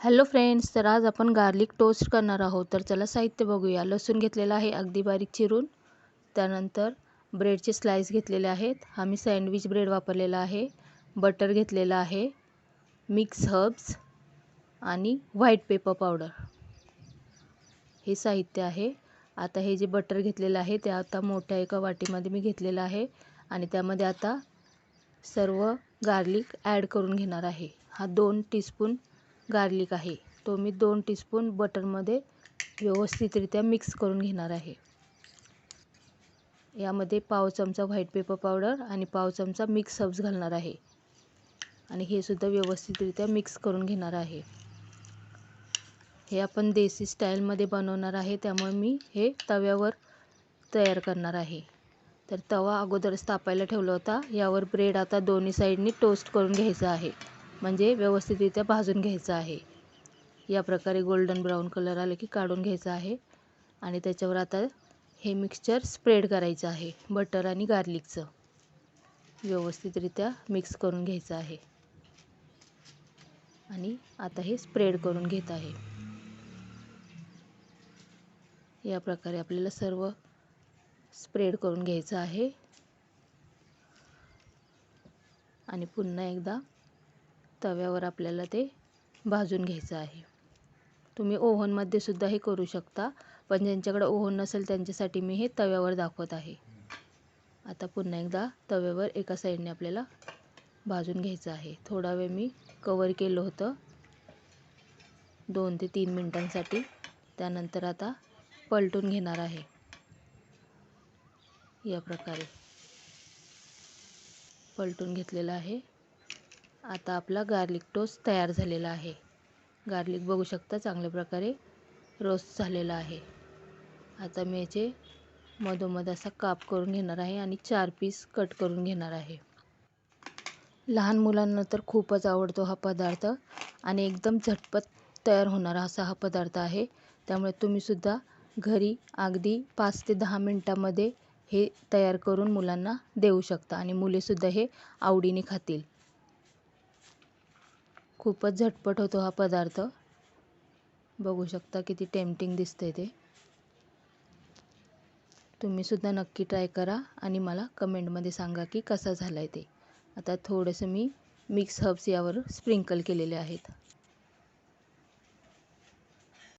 Hello friends तर आज आपण गार्लिक टोस्ट करणार आहोत. तर चला साहित्य बघूया. लसूण घेतलेला आहे अगदी बारीक चिरून. त्यानंतर ब्रेडचे स्लाइस घेतलेले आहेत. हा मी सँडविच ब्रेड वापरलेला आहे. बटर घेतलेला आहे. मिक्स हर्ब्स आणि व्हाईट पेपर पावडर हे साहित्य आहे. आता हे जे बटर घेतलेलं आहे ते आता मोठ्या एका वाटीमध्ये मी घेतलेलं आहे. आणि त्यामध्ये आता सर्व गार्लिक ॲड करून घेणार आहे. हा दोन टीस्पून गार्लिक आहे. तो मी दोन टीस्पून बटरमध्ये व्यवस्थितरित्या मिक्स करून घेणार आहे. यामध्ये पाव चमचा व्हाईट पेपर पावडर आणि पाव चमचा मिक्स हब्स घालणार आहे. आणि हे सुद्धा व्यवस्थितरित्या मिक्स करून घेणार आहे. हे आपण देसी स्टाईलमध्ये बनवणार आहे त्यामुळे मी हे तव्यावर तयार करणार आहे. तर तवा अगोदरच तापायला ठेवला होता. यावर ब्रेड आता दोन्ही साईडनी टोस्ट करून घ्यायचा आहे. म्हणजे व्यवस्थितरित्या भाजून घ्यायचं आहे. या प्रकारे गोल्डन ब्राऊन कलर आलं की काढून घ्यायचं आहे. आणि त्याच्यावर आता हे मिक्सचर स्प्रेड करायचं आहे बटर आणि गार्लिकचं व्यवस्थितरित्या मिक्स करून घ्यायचं आहे. आणि आता हे स्प्रेड करून घेत आहे. या प्रकारे आपल्याला सर्व स्प्रेड करून घ्यायचं आहे. आणि पुन्हा एकदा तव्यावर आपल्याला ते भाजून घ्यायचं आहे. तुम्ही ओव्हनमध्ये सुद्धा हे करू शकता पण ज्यांच्याकडे ओव्हन नसेल त्यांच्यासाठी मी हे तव्यावर दाखवत आहे. आता पुन्हा एकदा तव्यावर एका साईडने आपल्याला भाजून घ्यायचं आहे. थोडा वेळ मी कवर केलं होतं. दोन ते तीन मिनटांसाठी. त्यानंतर आता पलटून घेणार आहे. या प्रकारे पलटून घेतलेलं आहे. आता आपला गार्लिक टोस्ट तयार झालेला आहे. गार्लिक बघू शकता चांगल्या प्रकारे रोस्ट झालेला आहे. आता मी याचे मधोमध असा काप करून घेणार आहे आणि चार पीस कट करून घेणार आहे. लहान मुलांना तर खूपच आवडतो हा पदार्थ आणि एकदम झटपट तयार होणारा असा हा पदार्थ आहे. त्यामुळे तुम्हीसुद्धा घरी अगदी पाच ते दहा मिनटामध्ये हे तयार करून मुलांना देऊ शकता आणि मुलेसुद्धा हे आवडीने खातील. खूपच झटपट होतो हा पदार्थ. बघू शकता किती टेम्पटिंग दिसते ते. तुम्हीसुद्धा नक्की ट्राय करा आणि मला कमेंटमध्ये सांगा की कसा झाला आहे ते. आता थोडंसं मी मिक्स हब्स यावर स्प्रिंकल केलेले आहेत.